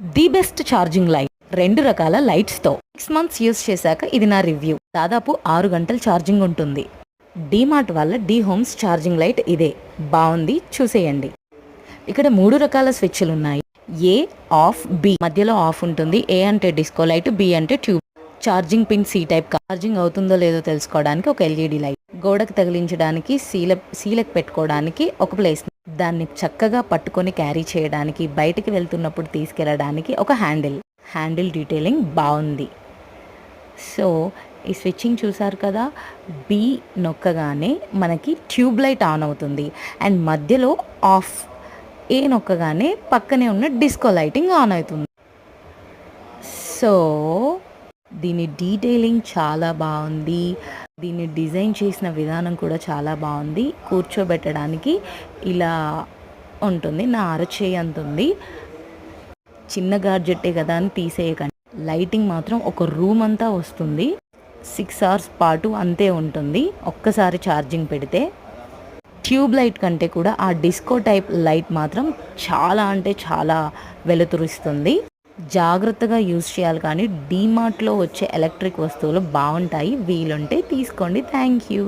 The best charging light. రెండు రకాల లైట్స్తో six months use చేశాక ఇది నా రివ్యూ. దాదాపు ఆరు గంటలు ఛార్జింగ్ ఉంటుంది. డీమార్ట్ వల్ల డీ హోమ్స్ ఛార్జింగ్ లైట్ ఇదే. బాగుంది చూసేయండి. ఇక్కడ మూడు రకాల స్విచ్లు ఉన్నాయి. A off B. మధ్యలో ఆఫ్ ఉంటుంది. ఏ అంటే డిస్కో లైట్ బి అంటే tube. Charging pin C type charging అవుతుందో లేదో తెలుసుకోవడానికి ఒక ఎల్ఈడి లైట్. గోడకు తగిలించడానికి సీల సీలకు పెట్టుకోవడానికి ఒక ప్లేస్ దాన్ని చక్కగా పట్టుకొని క్యారీ చేయడానికి బయటికి వెళ్తున్నప్పుడు తీసుకెళ్ళడానికి ఒక హ్యాండిల్. హ్యాండిల్ డీటెయిలింగ్ బాగుంది. సో ఈ స్విచ్చింగ్ చూసారు కదా? బి నొక్కగానే మనకి ట్యూబ్ లైట్ ఆన్ అవుతుంది. అండ్ మధ్యలో ఆఫ్. ఏ నొక్కగానే పక్కనే ఉన్న డిస్కో లైటింగ్ ఆన్ అవుతుంది. సో దీని డీటెయిలింగ్ చాలా బాగుంది. దీన్ని డిజైన్ చేసిన విధానం కూడా చాలా బాగుంది. కూర్చోబెట్టడానికి ఇలా ఉంటుంది. నా అరచేయి అంత ఉంది చిన్న గార్జెట్టే కదా అని తీసేయకండి. లైటింగ్ మాత్రం ఒక రూమ్ అంతా వస్తుంది. సిక్స్ అవర్స్ పాటు అంతే ఉంటుంది. ఒక్కసారి ఛార్జింగ్ పెడితే ట్యూబ్ లైట్ కంటే కూడా ఆ డిస్కో టైప్ లైట్ మాత్రం చాలా అంటే చాలా వెలుతురుస్తుంది. జాగ్రత్తగా యూజ్ చేయాలి కానీ డీమార్ట్లో వచ్చే ఎలక్ట్రిక్ వస్తువులు బాగుంటాయి వీలుంటే తీసుకోండి. Thank you.